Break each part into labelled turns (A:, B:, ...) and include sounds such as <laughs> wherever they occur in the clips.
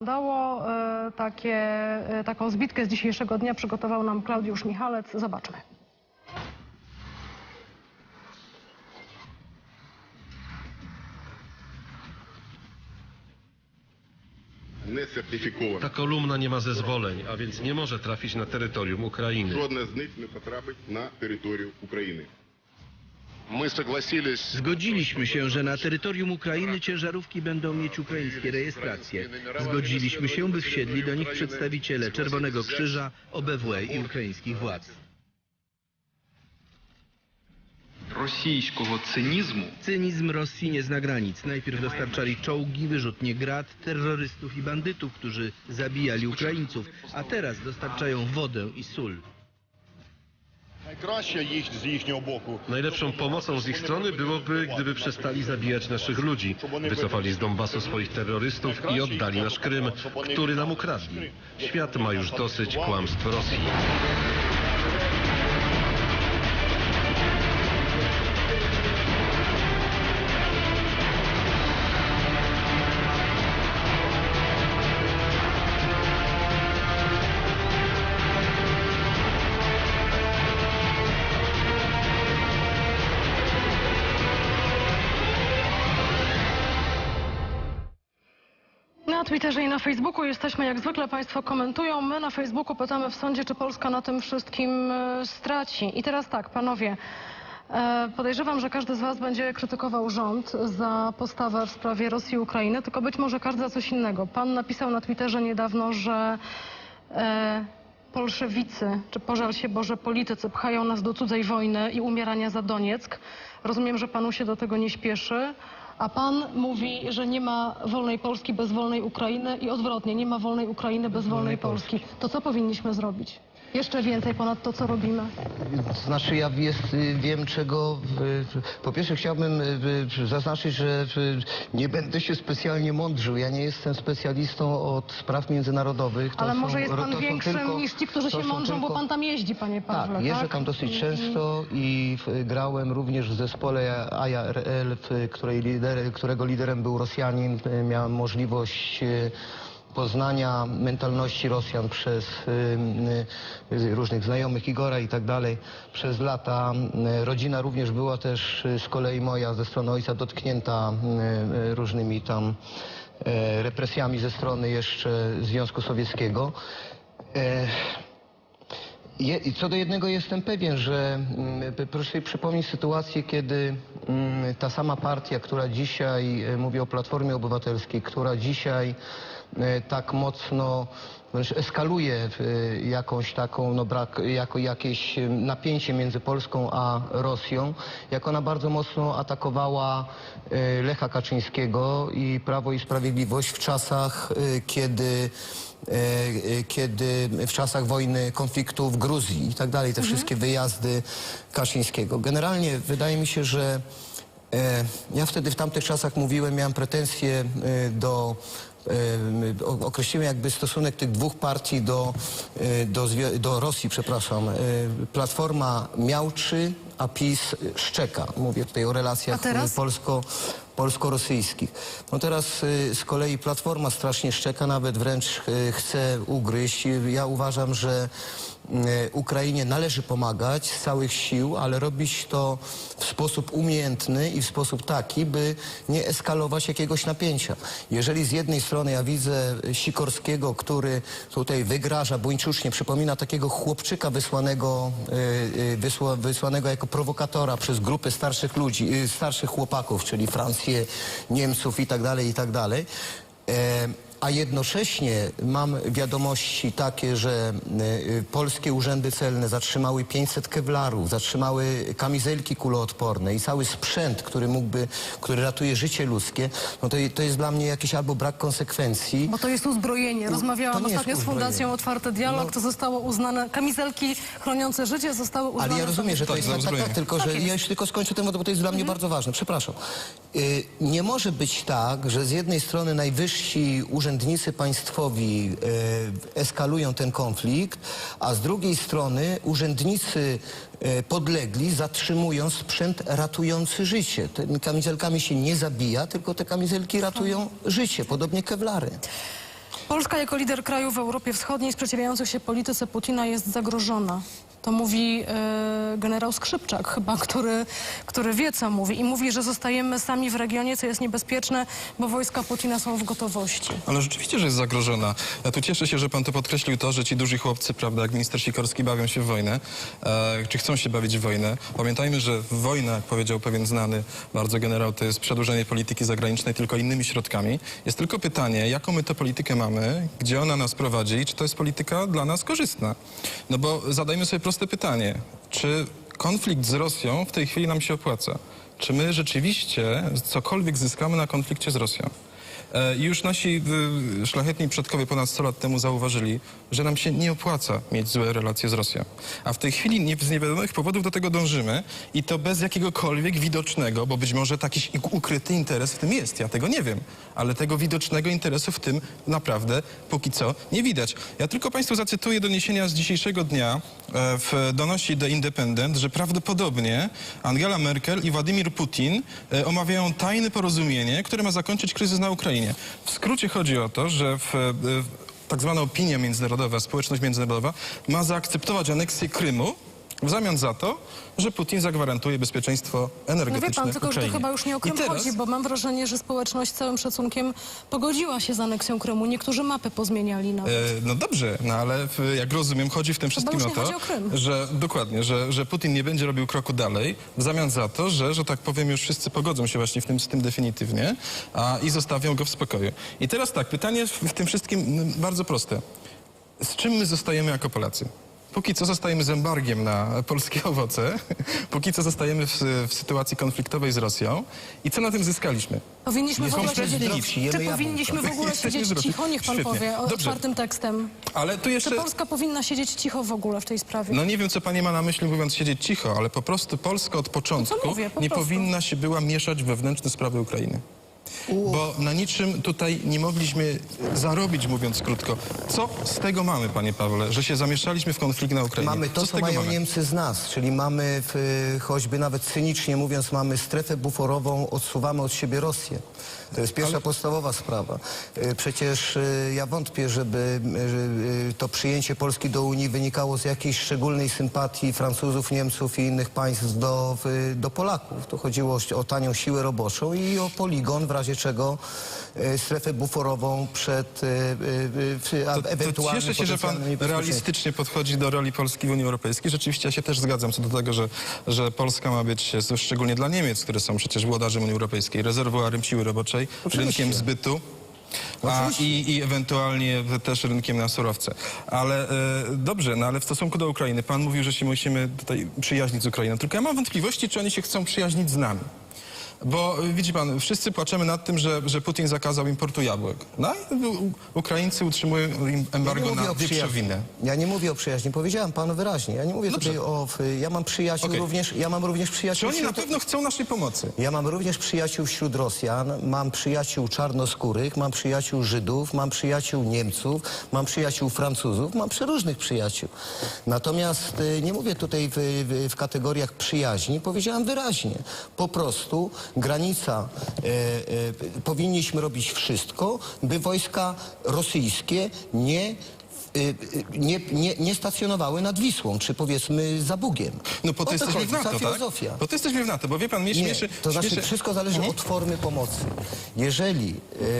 A: Dało e, takie, e, taką zbitkę z dzisiejszego dnia, przygotował nam Klaudiusz Michalec. Zobaczmy.
B: Ta kolumna nie ma zezwoleń, a więc nie może trafić na terytorium Ukrainy.
C: Żadna z nich nie na terytorium Ukrainy.
D: Zgodziliśmy się, że na terytorium Ukrainy ciężarówki będą mieć ukraińskie rejestracje. Zgodziliśmy się, by wsiedli do nich przedstawiciele Czerwonego Krzyża, OBWE i ukraińskich władz.
E: rosyjskiego cynizmu.
D: Cynizm Rosji nie zna granic. Najpierw dostarczali czołgi, wyrzutnie grad, terrorystów i bandytów, którzy zabijali Ukraińców, a teraz dostarczają wodę i sól.
B: Najlepszą pomocą z ich strony byłoby, gdyby przestali zabijać naszych ludzi, wycofali z Donbasu swoich terrorystów i oddali nasz Krym, który nam ukradli. Świat ma już dosyć kłamstw Rosji.
A: Twitterze i na Facebooku jesteśmy, jak zwykle Państwo komentują. My na Facebooku pytamy w sądzie, czy Polska na tym wszystkim e, straci. I teraz tak, panowie, e, podejrzewam, że każdy z Was będzie krytykował rząd za postawę w sprawie Rosji i Ukrainy, tylko być może każdy za coś innego. Pan napisał na Twitterze niedawno, że e, polszewicy, czy pożal się Boże, politycy pchają nas do cudzej wojny i umierania za Donieck. Rozumiem, że Panu się do tego nie śpieszy. A pan mówi, że nie ma wolnej Polski bez wolnej Ukrainy i odwrotnie, nie ma wolnej Ukrainy bez wolnej Polski. To co powinniśmy zrobić? Jeszcze więcej ponad to, co robimy.
F: Znaczy ja jest, y, wiem czego... Po pierwsze chciałbym y, zaznaczyć, że nie będę się specjalnie mądrzył. Ja nie jestem specjalistą od spraw międzynarodowych. To
A: Ale
F: są-
A: może jest pan większym
F: tylko-
A: niż ci, którzy się mądrzą, bo
F: tylko-
A: pan tam jeździ, panie Pawle.
F: Tak, jeżdżę
A: tak?
F: tam dosyć często i grałem również w zespole w której lider, którego liderem był Rosjanin. Miałem możliwość y, poznania mentalności Rosjan przez y, y, różnych znajomych Igora i tak dalej przez lata. Rodzina również była też y, z kolei moja ze strony ojca dotknięta różnymi tam represjami ze strony jeszcze Związku Sowieckiego. Je, co do jednego jestem pewien, że mm, proszę sobie przypomnieć sytuację, kiedy mm, ta sama partia, która dzisiaj, mówię o Platformie Obywatelskiej, która dzisiaj tak mocno wręcz eskaluje e, jakąś taką, no brak, jako jakieś e, napięcie między Polską a Rosją, jak ona bardzo mocno atakowała e, Lecha Kaczyńskiego i Prawo i Sprawiedliwość w czasach, e, kiedy e, e, kiedy w czasach wojny, konfliktu w Gruzji i tak dalej, te wszystkie wyjazdy Kaczyńskiego. Generalnie wydaje mi się, że e, ja wtedy w tamtych czasach mówiłem, miałem pretensje e, do e, o- określiłem jakby stosunek tych dwóch partii do, e, do, do Rosji, przepraszam. E, Platforma miałczy, a PiS szczeka. Mówię tutaj o relacjach e, polsko, polsko-rosyjskich. No teraz y, z kolei Platforma strasznie szczeka, nawet wręcz y, chce ugryźć. Ja uważam, że Ukrainie należy pomagać z całych sił, ale robić to w sposób umiejętny i w sposób taki, by nie eskalować jakiegoś napięcia. Jeżeli z jednej strony ja widzę Sikorskiego, który tutaj wygraża buńczucznie, przypomina takiego chłopczyka wysłanego, y, y, wysła, wysłanego jako prowokatora przez grupę starszych ludzi, y, starszych chłopaków, czyli Francję, Niemców i tak dalej, i tak dalej. A jednocześnie mam wiadomości takie, że y, y, polskie urzędy celne zatrzymały 500 kewlarów, zatrzymały kamizelki kuloodporne i cały sprzęt, który mógłby, który ratuje życie ludzkie, no to, to jest dla mnie jakiś albo brak konsekwencji.
A: Bo to jest uzbrojenie. Rozmawiałam ostatnio z. Fundacją Otwarty Dialog,
F: No.
A: to zostało uznane, kamizelki chroniące życie zostały uznane...
F: Ale ja rozumiem, że to
E: Tak,
F: jest tak, tak, tak,
E: uzbrojenie.
F: tylko że
A: Tak jest.
F: ja już tylko skończę temat, bo to jest dla mnie bardzo ważne. Przepraszam. Y, Nie może być tak, że z jednej strony najwyżsi urzędnicy państwowi y, eskalują ten konflikt, a z drugiej strony urzędnicy y, podlegli zatrzymują sprzęt ratujący życie. Tymi kamizelkami się nie zabija, tylko te kamizelki ratują życie, podobnie kewlary.
A: Polska jako lider kraju w Europie Wschodniej sprzeciwiających się polityce Putina jest zagrożona. To mówi e, generał Skrzypczak chyba, który, który wie co mówi i mówi, że zostajemy sami w regionie, co jest niebezpieczne, bo wojska Putina są w gotowości.
E: Ale rzeczywiście, że jest zagrożona. Ja tu cieszę się, że pan to podkreślił to, że ci duży chłopcy, prawda, jak minister Sikorski bawią się w wojnę, e, czy chcą się bawić w wojnę. Pamiętajmy, że wojna, jak powiedział pewien znany bardzo generał, to jest przedłużenie polityki zagranicznej tylko innymi środkami. Jest tylko pytanie, jaką my tę politykę mamy, gdzie ona nas prowadzi i czy to jest polityka dla nas korzystna. No bo zadajmy sobie proste pytanie, czy konflikt z Rosją w tej chwili nam się opłaca? Czy my rzeczywiście cokolwiek zyskamy na konflikcie z Rosją? E, Już nasi y, szlachetni przodkowie ponad 100 lat temu zauważyli, że nam się nie opłaca mieć złe relacje z Rosją. A w tej chwili nie, z niewiadomych powodów do tego dążymy i to bez jakiegokolwiek widocznego, bo być może taki ukryty interes w tym jest, ja tego nie wiem, ale tego widocznego interesu w tym naprawdę póki co nie widać. Ja tylko Państwu zacytuję doniesienia z dzisiejszego dnia e, w donosi The Independent, że prawdopodobnie Angela Merkel i Władimir Putin e, omawiają tajne porozumienie, które ma zakończyć kryzys na Ukrainie. W skrócie chodzi o to, że w, e, w tak zwana opinia międzynarodowa, społeczność międzynarodowa ma zaakceptować aneksję Krymu w zamian za to, że Putin zagwarantuje bezpieczeństwo
A: No
E: energetyczne
A: wie pan, tylko że to
E: Ukrainie.
A: chyba już nie o Krym
E: teraz,
A: chodzi, bo mam wrażenie, że społeczność z całym szacunkiem pogodziła się z aneksją Krymu. Niektórzy mapy pozmieniali nawet.
E: E, No dobrze, no ale w, jak rozumiem, chodzi w tym wszystkim
A: już
E: o
A: nie
E: to,
A: chodzi o Krym.
E: że dokładnie, że, że Putin nie będzie robił kroku dalej w zamian za to, że, że tak powiem, już wszyscy pogodzą się właśnie w tym, z tym definitywnie a, i zostawią go w spokoju. I teraz tak, pytanie w, w tym wszystkim bardzo proste. Z czym my zostajemy jako Polacy? Póki co zostajemy z embargiem na polskie owoce, <laughs> póki co zostajemy w, w sytuacji konfliktowej z Rosją i co na tym zyskaliśmy?
A: Powinniśmy w ogóle siedzieć, czy powinniśmy w ogóle <laughs> siedzieć cicho? Niech pan
E: Świetnie.
A: powie o
E: Dobrze.
A: otwartym tekstem.
E: Ale tu
A: Czy
E: jeszcze...
A: Polska powinna siedzieć cicho w ogóle w tej sprawie?
E: No nie wiem, co pani ma na myśli, mówiąc siedzieć cicho, ale po prostu Polska od początku
A: No mówię, po
E: nie
A: prostu.
E: powinna się była mieszać w wewnętrzne sprawy Ukrainy. Bo na niczym tutaj nie mogliśmy zarobić, mówiąc krótko. Co z tego mamy, panie Pawle, że się zamieszaliśmy w konflikt na Ukrainie?
F: Mamy to,
E: co
F: co, mają
E: mamy?
F: Niemcy z nas, czyli mamy, w, choćby nawet cynicznie mówiąc, mamy strefę buforową, odsuwamy od siebie Rosję. To jest pierwsza podstawowa sprawa. E, Przecież e, ja wątpię, żeby e, to przyjęcie Polski do Unii wynikało z jakiejś szczególnej sympatii Francuzów, Niemców i innych państw do, do Polaków. Tu chodziło o, o tanią siłę roboczą i o poligon, w razie czego e, strefę buforową przed e, e,
E: To, to cieszę się, że pan realistycznie podchodzi do roli Polski w Unii Europejskiej. Rzeczywiście ja się też zgadzam co do tego, że, że Polska ma być, szczególnie dla Niemiec, które są przecież włodarzem Unii Europejskiej, rezerwuarem siły roboczej,
F: Oczywiście.
E: rynkiem zbytu. A, i, I ewentualnie też rynkiem na surowce. Ale e, dobrze, no ale w stosunku do Ukrainy, pan mówił, że się musimy tutaj przyjaźnić z Ukrainą. Tylko ja mam wątpliwości, czy oni się chcą przyjaźnić z nami. Bo y, widzi pan, wszyscy płaczemy nad tym, że, że Putin zakazał importu jabłek. No i u- Ukraińcy utrzymują im embargo na wieprzowinę.
F: Ja nie mówię o przyjaźni, powiedziałem panu wyraźnie. Ja nie mówię
E: Dobrze.
F: tutaj o... Ja mam przyjaciół
E: Okej.
F: również, ja mam również
E: Czy
F: przyjaciół
E: oni na
F: wśród...
E: pewno chcą naszej pomocy?
F: Ja mam również przyjaciół wśród Rosjan, mam przyjaciół czarnoskórych, mam przyjaciół Żydów, mam przyjaciół Niemców, mam przyjaciół Francuzów, mam przeróżnych przyjaciół. Natomiast y, nie mówię tutaj w, w, w kategoriach przyjaźni, powiedziałem wyraźnie. Po prostu granica, e, e, powinniśmy robić wszystko, by wojska rosyjskie nie nie, nie, nie stacjonowały nad Wisłą, czy powiedzmy za Bugiem.
E: No po to
F: O
E: jesteśmy
F: chodzi,
E: w NATO, tak?
F: filozofia.
E: Po to jesteśmy w NATO, bo wie pan, mnie
F: Nie,
E: śmieszy...
F: to znaczy
E: śmieszy...
F: wszystko zależy
E: Mhm.
F: od formy pomocy. Jeżeli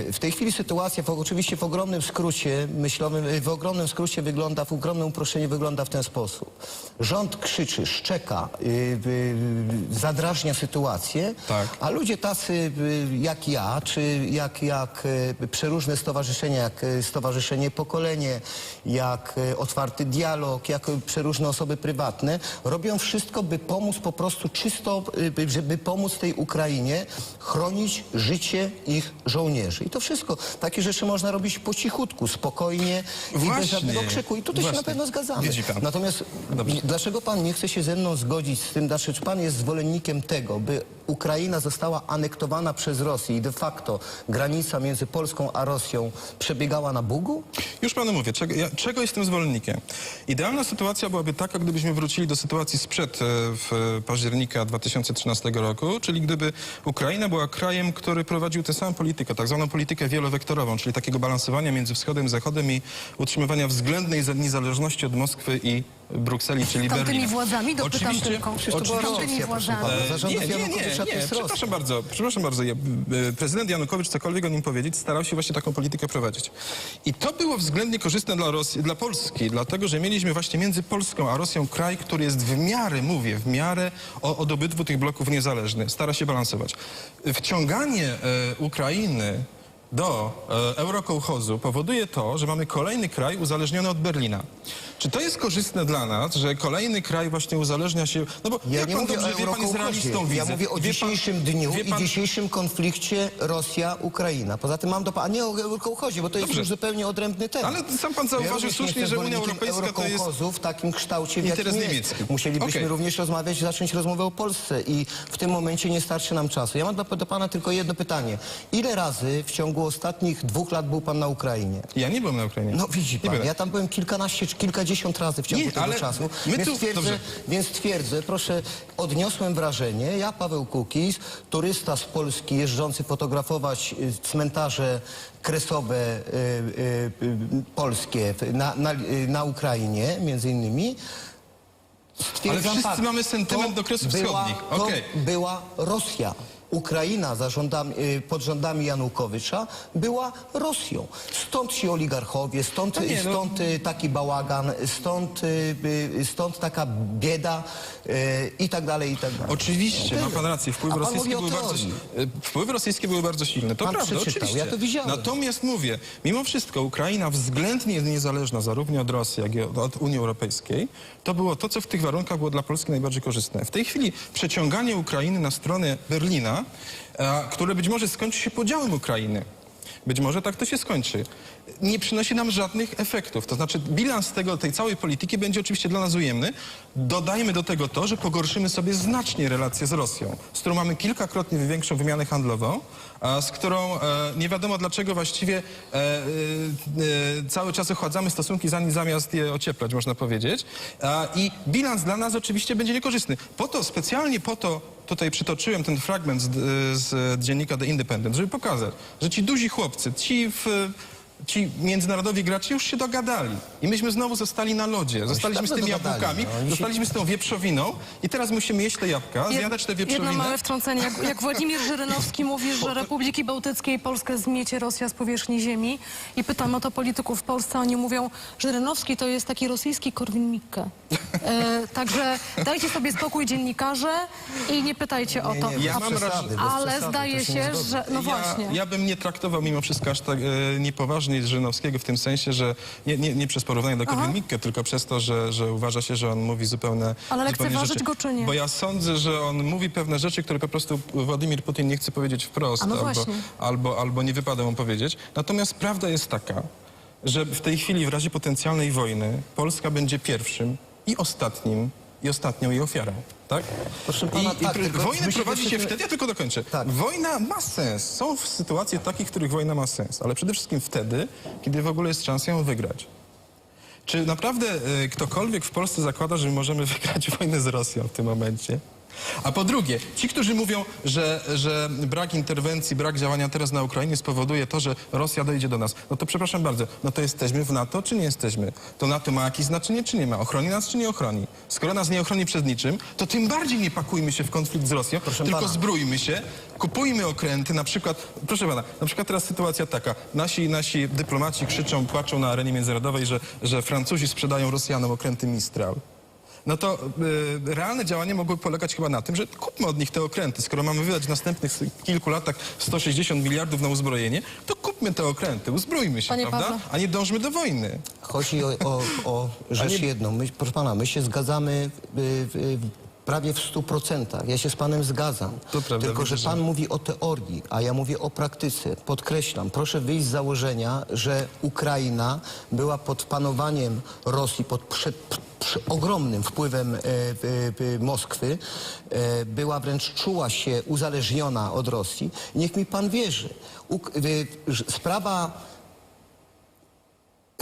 F: e, w tej chwili sytuacja, w, oczywiście w ogromnym skrócie myślowym, e, w ogromnym skrócie wygląda, w ogromnym uproszczeniu wygląda w ten sposób. Rząd krzyczy, szczeka, e, e, zadrażnia sytuację,
E: Tak.
F: a ludzie tacy jak ja, czy jak, jak przeróżne stowarzyszenia, jak Stowarzyszenie Pokolenie, jak e, Otwarty Dialog, jak e, przeróżne osoby prywatne, robią wszystko, by pomóc po prostu czysto, by- żeby pomóc tej Ukrainie chronić życie ich żołnierzy. I to wszystko. Takie rzeczy można robić po cichutku, spokojnie i
E: Właśnie.
F: bez żadnego krzyku. I tutaj
E: Właśnie.
F: się na pewno zgadzamy. Natomiast
E: Dobrze.
F: dlaczego pan nie chce się ze mną zgodzić z tym, znaczy, czy pan jest zwolennikiem tego, by Ukraina została anektowana przez Rosję i de facto granica między Polską a Rosją przebiegała na Bugu?
E: Już panu mówię, czego, ja, czego jestem zwolennikiem. Idealna sytuacja byłaby taka, gdybyśmy wrócili do sytuacji sprzed e, w, października 2013 roku, czyli gdyby Ukraina była krajem, który prowadził tę samą politykę, tak zwaną politykę wielowektorową, czyli takiego balansowania między wschodem zachodem i utrzymywania względnej za- niezależności od Moskwy i Brukseli, czyli
A: Tamtymi
E: Berlina.
A: władzami dopytam
E: Oczywiście-
A: tylko.
F: Była
A: Tamtymi władzami.
E: nie, nie, nie, nie, przepraszam bardzo, przepraszam bardzo. Ja, e, Prezydent Janukowicz, cokolwiek o nim powiedzieć, starał się właśnie taką politykę prowadzić. I to było względnie korzystne dla Rosji, dla Polski, dlatego, że mieliśmy właśnie między Polską a Rosją kraj, który jest w miarę, mówię, w miarę o- od obydwu tych bloków niezależny. Stara się balansować. Wciąganie e, Ukrainy do e, eurokołchozu powoduje to, że mamy kolejny kraj uzależniony od Berlina. Czy to jest korzystne dla nas, że kolejny kraj właśnie uzależnia się... No bo
F: Ja
E: jak
F: nie
E: pan
F: mówię
E: dobrze
F: o
E: wie, pan jest
F: Eurokołchozie.
E: realistą,
F: Ja mówię o
E: Wie pan-
F: dzisiejszym dniu
E: wie pan-
F: i dzisiejszym konflikcie Rosja-Ukraina. Poza tym mam do pana, nie o Eurokołchozie, bo to jest
E: Dobrze.
F: już zupełnie odrębny temat.
E: Ale sam pan zauważył
F: również nie
E: słusznie,
F: jestem
E: że Unia
F: zwolennikiem
E: Europejska to jest
F: Eurokołchozu w takim kształcie, w jakim
E: interes
F: jest.
E: niemiecki.
F: Musielibyśmy
E: Okej.
F: również rozmawiać, zacząć rozmowę o Polsce i w tym momencie nie starczy nam czasu. Ja mam do, do pana tylko jedno pytanie. Ile razy w ciągu ostatnich dwóch lat był pan na Ukrainie?
E: Ja nie byłem na Ukrainie.
F: No widzi pan, ja tam byłem kilkanaście czy kilkadziesiąt razy w ciągu
E: Nie,
F: tego
E: ale
F: czasu. więc,
E: tu-
F: twierdzę, więc twierdzę, proszę, odniosłem wrażenie, ja Paweł Kukiz, turysta z Polski jeżdżący fotografować y, cmentarze kresowe y, y, y, polskie na, na, y, na Ukrainie między innymi. Stwierdzam
E: wszyscy
F: fakt,
E: mamy sentyment
F: to
E: do Kresów
F: była-
E: Wschodnich.
F: To
E: Okej.
F: była Rosja. Ukraina za rządami, y, pod rządami Janukowycza była Rosją. Stąd ci oligarchowie, stąd,
E: No nie, no.
F: stąd y, taki bałagan, stąd, y, stąd taka bieda i tak dalej, i tak dalej.
E: Oczywiście, ma pan rację,
F: mówi o
E: były bardzo, wpływy rosyjskie były bardzo silne. To
F: Pan
E: prawda, oczywiście.
F: ja to widziałem.
E: Natomiast mówię, mimo wszystko Ukraina względnie jest niezależna zarówno od Rosji, jak i od Unii Europejskiej. To było to, co w tych warunkach było dla Polski najbardziej korzystne. W tej chwili przeciąganie Ukrainy na stronę Berlina, które być może skończy się podziałem Ukrainy, być może tak to się skończy. Nie przynosi nam żadnych efektów. To znaczy bilans tego, tej całej polityki będzie oczywiście dla nas ujemny. Dodajmy do tego to, że pogorszymy sobie znacznie relacje z Rosją, z którą mamy kilkakrotnie większą wymianę handlową, z którą e, nie wiadomo dlaczego właściwie e, e, cały czas ochładzamy stosunki zamiast je ocieplać, można powiedzieć. I bilans dla nas oczywiście będzie niekorzystny. Po to, specjalnie po to tutaj przytoczyłem ten fragment z, z dziennika The Independent, żeby pokazać, że ci duzi chłopcy, ci w, Ci międzynarodowi gracze już się dogadali. I myśmy znowu zostali na lodzie. Zostaliśmy z tymi
F: dogadali,
E: jabłkami,
F: no. Się-
E: zostaliśmy z tą wieprzowiną i teraz musimy jeść te jabłka,
A: Jed-
E: zjadać te
A: Jedno
E: wieprzowiny.
A: małe wtrącenie. Jak, jak Władimir Żyrynowski mówi, że Republiki Bałtyckie i Polskę zmiecie Rosja z powierzchni ziemi i pytam o to polityków w Polsce, oni mówią, Żyrynowski to jest taki rosyjski Korwin-Mikke. E, także dajcie sobie spokój dziennikarze i nie pytajcie o to.
F: Nie, nie,
E: Ja mam
F: przesady,
A: Ale
F: przesady,
A: zdaje się,
F: zgodzę.
A: że... No właśnie.
E: Ja, ja bym nie traktował mimo wszystko aż tak e, niepoważnie Żynowskiego w tym sensie, że nie, nie, nie przez porównanie do. Korwin-Mikke, tylko przez to, że, że uważa się, że on mówi zupełne
A: Ale
E: zupełnie
A: lekceważyć go czy nie?
E: Bo ja sądzę, że on mówi pewne rzeczy, które po prostu Władimir Putin nie chce powiedzieć wprost,
A: no
E: albo, albo, albo nie wypada mu powiedzieć. Natomiast prawda jest taka, że w tej chwili w razie potencjalnej wojny Polska będzie pierwszym i ostatnim i ostatnią jej ofiarą. Tak?
F: Proszę pana,
E: I,
F: tak,
E: i wojnę prowadzi się
F: jesteśmy-
E: wtedy, ja tylko dokończę.
F: Tak.
E: Wojna ma sens. Są sytuacje takich, w których wojna ma sens, ale przede wszystkim wtedy, kiedy w ogóle jest szansa ją wygrać. Czy naprawdę y, ktokolwiek w Polsce zakłada, że możemy <laughs> wygrać wojnę z Rosją w tym momencie? A po drugie, ci, którzy mówią, że, że brak interwencji, brak działania teraz na Ukrainie spowoduje to, że Rosja dojdzie do nas, no to przepraszam bardzo, no to jesteśmy w NATO, czy nie jesteśmy? To NATO ma jakieś znaczenie, czy nie ma? Ochroni nas, czy nie ochroni? Skoro nas nie ochroni przed niczym, to tym bardziej nie pakujmy się w konflikt z Rosją,
F: Proszę
E: tylko
F: pana.
E: zbrójmy się, kupujmy okręty, na przykład, proszę pana, na przykład teraz sytuacja taka, nasi, nasi dyplomaci krzyczą, płaczą na arenie międzynarodowej, że, że Francuzi sprzedają Rosjanom okręty Mistral. No to y, realne działanie mogły polegać chyba na tym, że kupmy od nich te okręty. Skoro mamy wydać w następnych kilku latach 160 miliardów na uzbrojenie, to kupmy te okręty, uzbrójmy się,
A: Panie
E: prawda?
A: Pawle.
E: A nie dążmy do wojny.
F: Chodzi o, o, o rzecz jedną. My, proszę pana, my się zgadzamy y, y, prawie w stu procentach. Ja się z panem zgadzam.
E: Prawda,
F: Tylko, że pan mówi o teorii, a ja mówię o praktyce. Podkreślam, proszę wyjść z założenia, że Ukraina była pod panowaniem Rosji, pod przed, przy ogromnym wpływem e, e, Moskwy, e, była wręcz czuła się uzależniona od Rosji. Niech mi pan wierzy. Że sprawa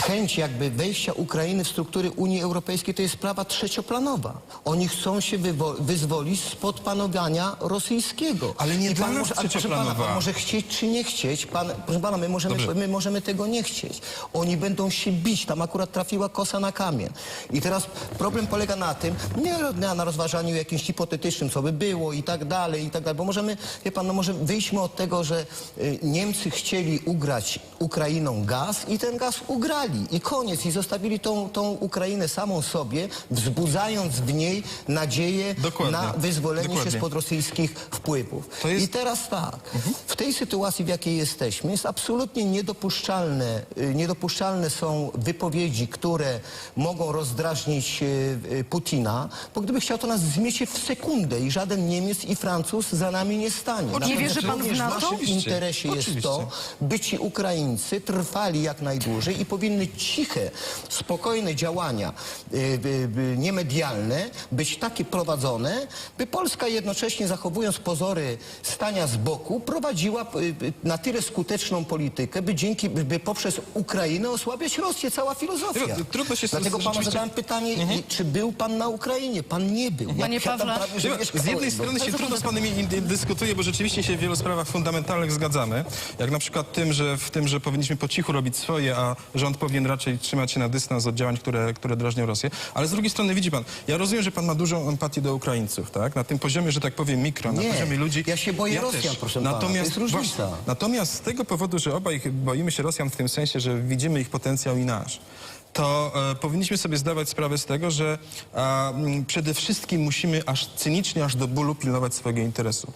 F: chęć jakby wejścia Ukrainy w struktury Unii Europejskiej to jest sprawa trzecioplanowa. Oni chcą się wyzwolić spod panowania rosyjskiego.
E: Ale nie
F: I
E: dla
F: pan
E: nas
F: może, proszę pana, pan może chcieć czy nie chcieć. Pan, proszę pana, my możemy,
E: Dobrze.
F: my możemy tego nie chcieć. Oni będą się bić. Tam akurat trafiła kosa na kamień. I teraz problem polega na tym, nie na, rozważaniu jakimś hipotetycznym, co by było i tak dalej, i tak dalej. Bo możemy, wie pan, no może wyjśmy od tego, że y, Niemcy chcieli ugrać Ukrainą gaz i ten gaz ugrali. I koniec. I zostawili tą, tą Ukrainę samą sobie, wzbudzając w niej nadzieję
E: Dokładnie.
F: na wyzwolenie
E: Dokładnie.
F: się spod rosyjskich wpływów.
E: Jest-
F: I teraz tak, w tej sytuacji, w jakiej jesteśmy, jest absolutnie niedopuszczalne, y, niedopuszczalne są wypowiedzi, które mogą rozdrażnić y, y, Putina, bo gdyby chciał, to nas zmiecie w sekundę i żaden Niemiec i Francuz za nami nie stanie.
A: Nie wierzy pan w
F: również
A: NATO?
F: W naszym
E: Oczywiście.
F: interesie jest
E: Oczywiście.
F: to, by ci Ukraińcy trwali jak najdłużej i powinny ciche, spokojne działania y, y, y, niemedialne być takie prowadzone, by Polska jednocześnie zachowując pozory stania z boku prowadziła na tyle skuteczną politykę, by dzięki, by, poprzez Ukrainę osłabiać Rosję. Cała filozofia.
E: Trudno się
F: Dlatego panu
E: rzeczywiście-
F: zadałem pytanie, y, czy był pan na Ukrainie? Pan nie był.
A: Panie
F: ja
A: Pawle.
F: prawie,
E: Z jednej
F: no.
E: strony się trudno z panem dyskutuje, bo rzeczywiście się w wielu sprawach fundamentalnych zgadzamy. Jak na przykład tym, że w tym, że powinniśmy po cichu robić swoje, a rząd powinien raczej trzymać się na dystans od działań, które, które drażnią Rosję. Ale z drugiej strony widzi pan, ja rozumiem, że pan ma dużą empatię do Ukraińców, tak? Na tym poziomie, że tak powiem, mikro, na
F: Nie,
E: poziomie ludzi.
F: ja się boję Rosjan,
E: też.
F: proszę pana, to jest różnica.
E: właśnie, natomiast z tego powodu, że obaj boimy się Rosjan w tym sensie, że widzimy ich potencjał i nasz, to e, powinniśmy sobie zdawać sprawę z tego, że a, m, przede wszystkim musimy aż cynicznie, aż do bólu pilnować swojego interesu.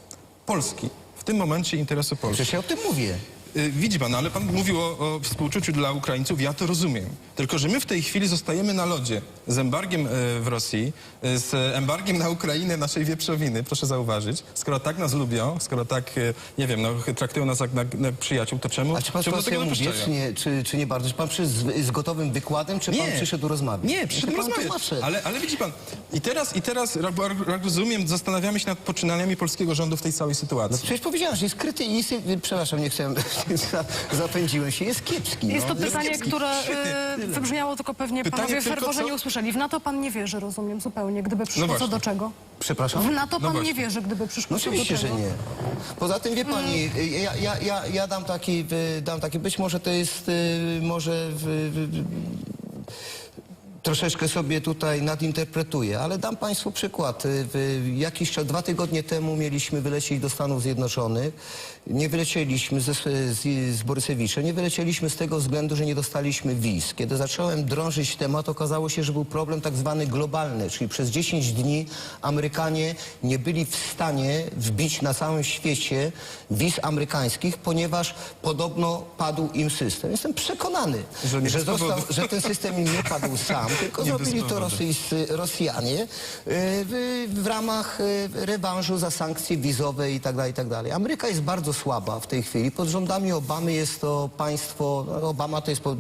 E: Polski. W tym momencie interesu Polski.
F: Przecież ja o tym mówię.
E: Y, Widzi pan, ale pan mówił o, o współczuciu dla Ukraińców, ja to rozumiem. Tylko, że my w tej chwili zostajemy na lodzie z embargiem y, w Rosji, y, z embargiem na Ukrainę naszej wieprzowiny, proszę zauważyć. Skoro tak nas lubią, skoro tak, nie wiem, no, traktują nas jak na, na przyjaciół, to czemu,
F: A czy pan
E: czemu tego
F: czy nie, czy, czy nie bardzo? Czy pan przyszedł z, gotowym wykładem, czy pan przyszedł rozmawiać?
E: Nie, przyszedł rozmawiać. Ale, ale widzi pan, i teraz, i teraz ra- ra- rozumiem, zastanawiamy się nad poczynaniami polskiego rządu w tej całej
F: No
E: sytuacji.
F: przecież powiedziałem, że jest kryty i jest, przepraszam, nie chciałem, <laughs> zapędziłem się, jest kiepski.
A: Jest to
F: no.
A: pytanie,
E: kiepski.
A: które <laughs> y, wybrzmiało, tylko pewnie
E: Pytanie
A: panowie
E: tylko
A: ferworze
E: co?
A: nie usłyszeli. W NATO pan nie wierzy, rozumiem, zupełnie, gdyby przyszło co
E: właśnie.
A: do czego.
F: Przepraszam?
A: W NATO
E: No
A: pan
E: właśnie.
A: nie wierzy, gdyby przyszło
F: No
A: co do
F: oczywiście,
A: czego.
F: że nie. Poza tym, wie pani, ja, ja, ja, ja dam, taki, y, dam taki, być może to jest, y, może w, w, w, troszeczkę sobie tutaj nadinterpretuję, ale dam Państwu przykład. Czas, dwa tygodnie temu mieliśmy wylecieć do Stanów Zjednoczonych. Nie wylecieliśmy ze, z, z Borysewiczem, nie wylecieliśmy z tego względu, że nie dostaliśmy wiz. Kiedy zacząłem drążyć temat, okazało się, że był problem tak zwany globalny, czyli przez 10 dni Amerykanie nie byli w stanie wbić na całym świecie wiz amerykańskich, ponieważ podobno padł im system. Jestem przekonany,
E: Że
F: że, został, że ten system im nie padł sam, tylko
E: Nie
F: zrobili to rosyjscy, Rosjanie y, w, w ramach y, rewanżu za sankcje wizowe i tak dalej, i tak dalej. Ameryka jest bardzo słaba w tej chwili. Pod rządami Obamy jest to państwo, no, Obama to jest, po-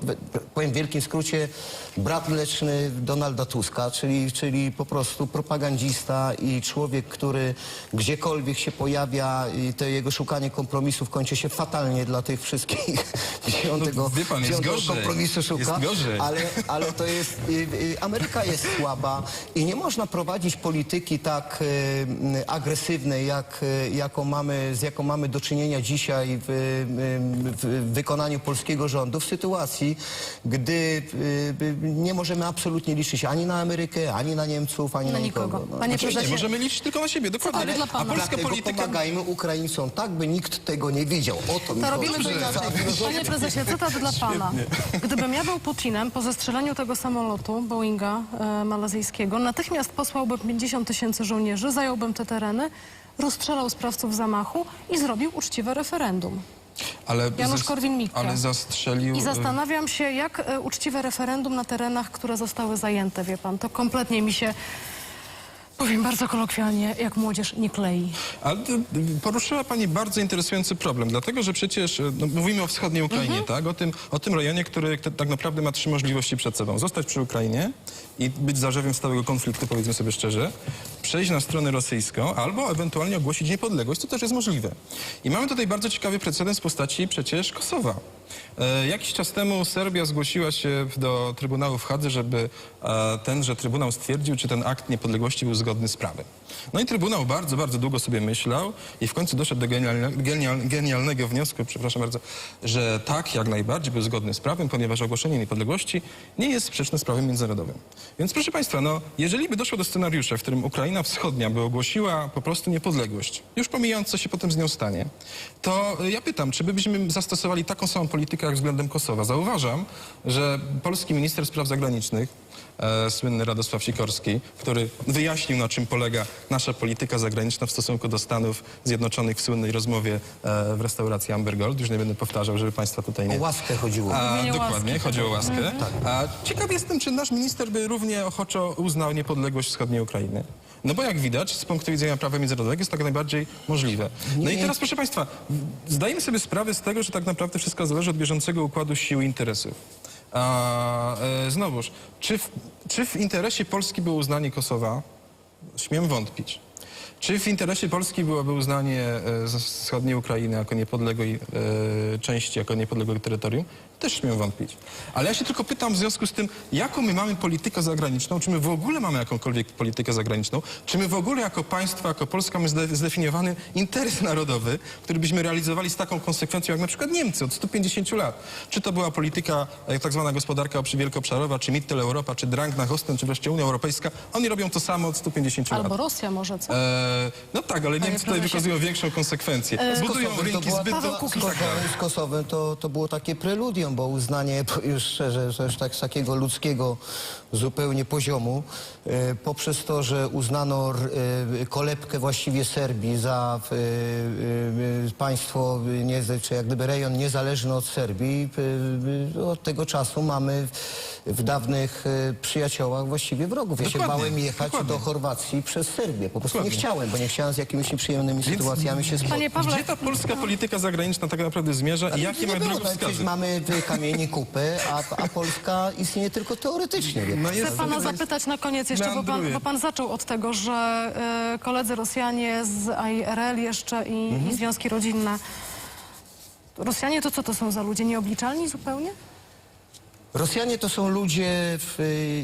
F: powiem w wielkim skrócie, brat mleczny Donalda Tuska, czyli, czyli po prostu propagandista i człowiek, który gdziekolwiek się pojawia i to jego szukanie kompromisów kończy się fatalnie dla tych wszystkich, <laughs> gdzie on
E: No,
F: tego,
E: wie pan,
F: gdzie on
E: gorzej.
F: kompromisu szuka. Ale, ale to jest, Ameryka jest słaba i nie można prowadzić polityki tak y, y, agresywnej, jak, y, jaką mamy, z jaką mamy do czynienia dzisiaj w, y, w wykonaniu polskiego rządu w sytuacji, gdy y, y, nie możemy absolutnie liczyć ani na Amerykę, ani na Niemców, ani na,
A: Na nikogo.
F: No.
A: Panie
E: Oczywiście,
A: prezesie,
E: możemy liczyć tylko na siebie, dokładnie.
A: Ale dla pana.
E: A polska
F: Dlatego
E: polityka...
F: pomagajmy Ukraińcom tak, by nikt tego nie wiedział. O to mi
A: To robimy to inaczej. Panie prezesie, cytat dla pana. Gdybym ja był Putinem, po zestrzeleniu tego samolotu Boeinga e, malazyjskiego, natychmiast posłałbym 50 tysięcy żołnierzy, zająłbym te tereny, rozstrzelał sprawców zamachu i zrobił uczciwe referendum.
E: Ale
A: Janusz Korwin-Mikke.
E: Ale zastrzelił...
A: I
E: y,
A: zastanawiam się, jak e, uczciwe referendum na terenach, które zostały zajęte, wie pan. To kompletnie mi się, powiem bardzo kolokwialnie, jak młodzież nie klei.
E: Y, poruszyła Pani bardzo interesujący problem, dlatego że przecież y, no, mówimy o wschodniej Ukrainie, tak? O tym, o tym rejonie, który tak naprawdę ma trzy możliwości przed sobą. Zostać przy Ukrainie i być zarzewiem stałego konfliktu, powiedzmy sobie szczerze. Przejść na stronę rosyjską albo ewentualnie ogłosić niepodległość, to też jest możliwe. I mamy tutaj bardzo ciekawy precedens w postaci przecież Kosowa. E, Jakiś czas temu Serbia zgłosiła się do Trybunału w Hadze, żeby e, tenże Trybunał stwierdził, czy ten akt niepodległości był zgodny z prawem. No i Trybunał bardzo, bardzo długo sobie myślał i w końcu doszedł do genialne, genial, genialnego wniosku, przepraszam bardzo, że tak, jak najbardziej był zgodny z prawem, ponieważ ogłoszenie niepodległości nie jest sprzeczne z prawem międzynarodowym. Więc proszę Państwa, no, jeżeli by doszło do scenariusza, w którym Ukraina Wschodnia by ogłosiła po prostu niepodległość, już pomijając, co się potem z nią stanie, to ja pytam, czy by byśmy zastosowali taką samą politykę jak względem Kosowa? Zauważam, że polski minister spraw zagranicznych, e, słynny Radosław Sikorski, który wyjaśnił, na czym polega nasza polityka zagraniczna w stosunku do Stanów Zjednoczonych w słynnej rozmowie e, w restauracji Amber Gold. Już nie będę powtarzał, żeby Państwa tutaj nie...
F: O łaskę chodziło.
E: A, dokładnie,
A: łaski.
E: chodzi o łaskę. A ciekaw jestem, czy nasz minister by równie ochoczo uznał niepodległość wschodniej Ukrainy. No bo jak widać, z punktu widzenia prawa międzynarodowego jest tak najbardziej możliwe. No i teraz, proszę Państwa, zdajemy sobie sprawę z tego, że tak naprawdę wszystko zależy od bieżącego układu sił i interesów. A e, znowuż, czy w, czy w interesie Polski było uznanie Kosowa? Śmiem wątpić. Czy w interesie Polski byłoby uznanie e, wschodniej Ukrainy jako niepodległej e, części, jako niepodległego terytorium? Też śmiem wątpić. Ale ja się tylko pytam w związku z tym, jaką my mamy politykę zagraniczną, czy my w ogóle mamy jakąkolwiek politykę zagraniczną, czy my w ogóle jako państwo, jako Polska mamy zde- zdefiniowany interes <laughs> narodowy, który byśmy realizowali z taką konsekwencją jak na przykład Niemcy od 150 lat. Czy to była polityka e, tak zwana gospodarka wielkoobszarowa, czy Mitteleuropa, czy Drang nach Osten, czy wreszcie Unia Europejska, oni robią to samo od 150 lat.
A: Albo Rosja może, co?
E: E, no tak, ale Niemcy tutaj wykazują większą konsekwencję. Budują
F: Kosowem
E: rynki
A: Kukiz.
E: tak.
F: Kosowem, z Kosowem to, to było takie preludium, bo uznanie już szczerze, że już tak z takiego ludzkiego zupełnie poziomu, e, poprzez to, że uznano e, kolebkę właściwie Serbii za e, państwo, nie, czy jak gdyby rejon niezależny od Serbii, od tego czasu mamy w, dawnych przyjaciołach właściwie wrogów. Ja się
E: Dokładnie,
F: bałem jechać
E: dokładnie.
F: do Chorwacji przez Serbię. Po prostu nie
E: Dokładnie.
F: chciałem, bo nie chciałem z jakimiś nieprzyjemnymi sytuacjami się spotkać.
A: Panie Pawle,
E: Gdzie ta polska polityka zagraniczna tak naprawdę zmierza i jakie
F: Nie
E: ma drogowskazy?
F: mamy w kamieni kupę, a, a Polska istnieje tylko teoretycznie. Wie. <laughs>
E: No
A: Chcę pana zapytać na koniec jeszcze, bo pan, bo pan zaczął od tego, że e, koledzy Rosjanie z IRL jeszcze i,
E: Mhm.
A: i związki rodzinne. Rosjanie to co to są za ludzie? Nieobliczalni zupełnie?
F: Rosjanie to są ludzie, w,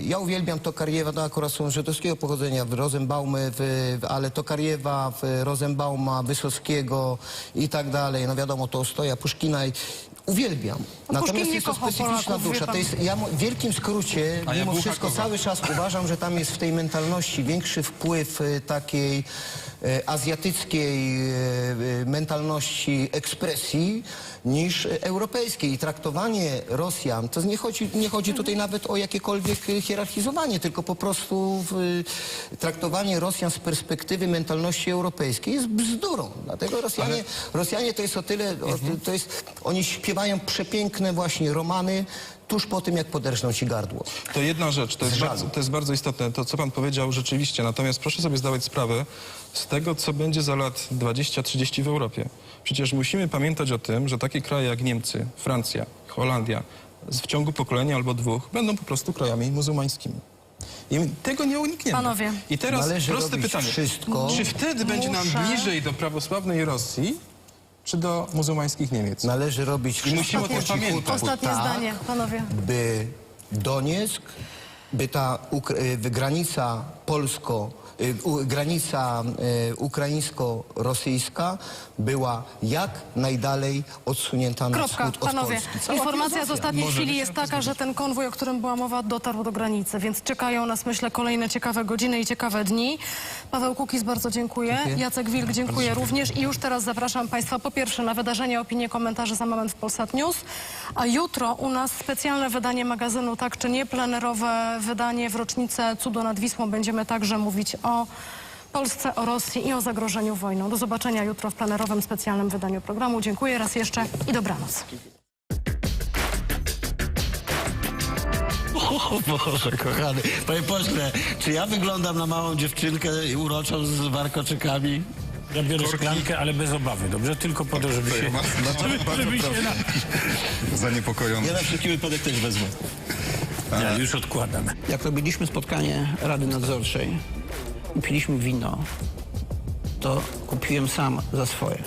F: ja uwielbiam Tokariewa, to akurat są żydowskiego pochodzenia, w Rosenbaumy, w, ale Tokariewa, w Rosenbauma, Wysockiego i tak dalej. No wiadomo, to Stoja, Puszkina i uwielbiam.
A: Puszkin
F: Natomiast jest to specyficzna dusza. To jest, ja w wielkim skrócie,
E: A ja
F: mimo
E: Bucha
F: wszystko cały czas uważam, że tam jest w tej mentalności większy wpływ e, takiej azjatyckiej e, e, mentalności ekspresji niż e, europejskiej. I traktowanie Rosjan, to nie chodzi, nie chodzi tutaj nawet o jakiekolwiek e, hierarchizowanie, tylko po prostu e, traktowanie Rosjan z perspektywy mentalności europejskiej jest bzdurą. Dlatego Rosjanie, Rosjanie to jest o tyle, o, to jest, oni śpiewają przepiękne właśnie romany tuż po tym, jak poderżną ci gardło.
E: To jedna rzecz, to jest, bardzo, to jest bardzo istotne, to co pan powiedział rzeczywiście, natomiast proszę sobie zdawać sprawę z tego, co będzie za lat 20-30 w Europie. Przecież musimy pamiętać o tym, że takie kraje jak Niemcy, Francja, Holandia z- w ciągu pokolenia albo dwóch będą po prostu krajami muzułmańskimi. I tego nie unikniemy.
A: Panowie.
E: I teraz
F: Należy
E: proste
F: robić
E: pytanie.
F: wszystko.
E: Czy wtedy będzie nam
A: Muszę-
E: bliżej do prawosławnej Rosji, czy do muzułmańskich Niemiec?
F: Należy robić wszystko
E: musimy o tym pamiętać.
F: po
A: Ostatnie
F: tak,
A: zdanie, panowie.
F: by Donieck, by ta Uk- y, granica polsko, y, granica y, ukraińsko-rosyjska była jak najdalej odsunięta na
A: Kropka,
F: wschód od
A: panowie.
F: Polski. Cała
A: Informacja z
F: filozofia.
A: ostatniej
E: Może
A: chwili
E: być,
A: jest taka, że ten konwój, o którym była mowa, dotarł do granicy, więc czekają nas, myślę, kolejne ciekawe godziny i ciekawe dni. Paweł Kukiz, bardzo dziękuję. Jacek Wilk, dziękuję również. I już teraz zapraszam Państwa po pierwsze na wydarzenie, opinie, komentarze za moment w Polsat News, a jutro u nas specjalne wydanie magazynu Tak czy Nie, plenerowe wydanie w rocznicę Cudu nad Wisłą. Będziemy także mówić o Polsce, o Rosji i o zagrożeniu wojną. Do zobaczenia jutro w plenerowym specjalnym wydaniu programu. Dziękuję raz jeszcze i dobranoc.
G: O Boże, kochany. Panie pośle, czy ja wyglądam na małą dziewczynkę uroczą z warkoczykami?
H: Ja biorę szklankę, ale bez obawy, dobrze? Tylko po to, żeby się, <laughs> żeby, żeby się na...
E: Zaniepokojony.
G: Ja na wszelki wypadek też wezmę.
H: Ja już odkładam.
I: Jak robiliśmy spotkanie Rady Nadzorczej,
D: kupiliśmy wino, to kupiłem sam za swoje.